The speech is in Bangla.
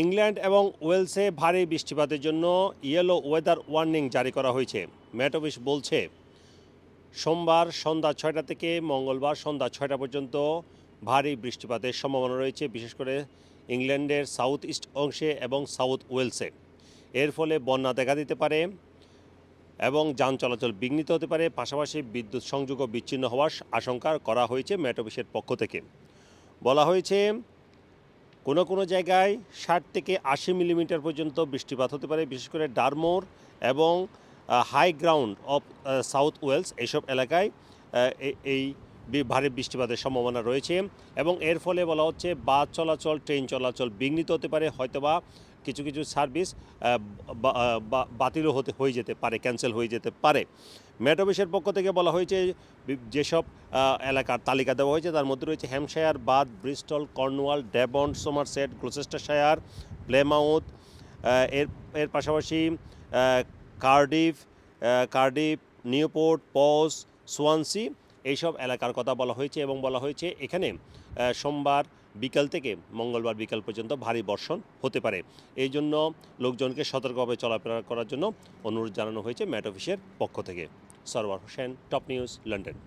ইংল্যান্ড এবং ওয়েলসে ভারী বৃষ্টিপাতের জন্য ইয়েলো ওয়েদার ওয়ার্নিং জারি করা হয়েছে। ম্যাট বলছে, সোমবার সন্ধ্যা ছয়টা থেকে মঙ্গলবার সন্ধ্যা ছয়টা পর্যন্ত ভারী বৃষ্টিপাতের সম্ভাবনা রয়েছে, বিশেষ করে ইংল্যান্ডের সাউথ ইস্ট অংশে এবং সাউথ ওয়েলসে এর ফলে বন্যা দেখা দিতে পারে এবং যান চলাচল বিঘ্নিত হতে পারে, পাশাপাশি বিদ্যুৎ সংযোগও বিচ্ছিন্ন হওয়ার আশঙ্কা করা হয়েছে ম্যাট অফিসের পক্ষ থেকে। বলা হয়েছে কোনো কোনো জায়গায় ষাট থেকে আশি মিলিমিটার পর্যন্ত বৃষ্টিপাত হতে পারে, বিশেষ করে ডারমোর এবং high ground of South Wales এইসব এলাকায় এই ভারী বৃষ্টিপাতের সম্ভাবনা রয়েছে এবং এর ফলে বলা হচ্ছে বাস চলাচল, ট্রেন চলাচল বিঘ্নিত হতে পারে, হয়তোবা কিছু কিছু সার্ভিস বাতিলও হতে, হয়ে যেতে পারে, ক্যান্সেল হয়ে যেতে পারে। মেট অফিসের পক্ষ থেকে বলা হয়েছে যেসব এলাকার তালিকা দেওয়া হয়েছে, তার মধ্যে রয়েছে হ্যামশায়ার বাদ, ব্রিস্টল, কর্নওয়াল ডেবন সোমারসেট গ্লোসেস্টারশায়ার প্লেমাউথ এর এর পাশাপাশি কার্ডিফ কার্ডিফ, নিউপোর্ট, পস, সোয়ানসি এইসব এলাকার কথা বলা হয়েছে এবং বলা হয়েছে এখানে সোমবার বিকাল থেকে মঙ্গলবার বিকাল পর্যন্ত ভারী বর্ষণ হতে পারে। এই জন্য লোকজনকে সতর্কভাবে চলাফেরা করার জন্য অনুরোধ জানানো হয়েছে ম্যাট অফিসের পক্ষ থেকে। Sarwar Hossain, top news, London.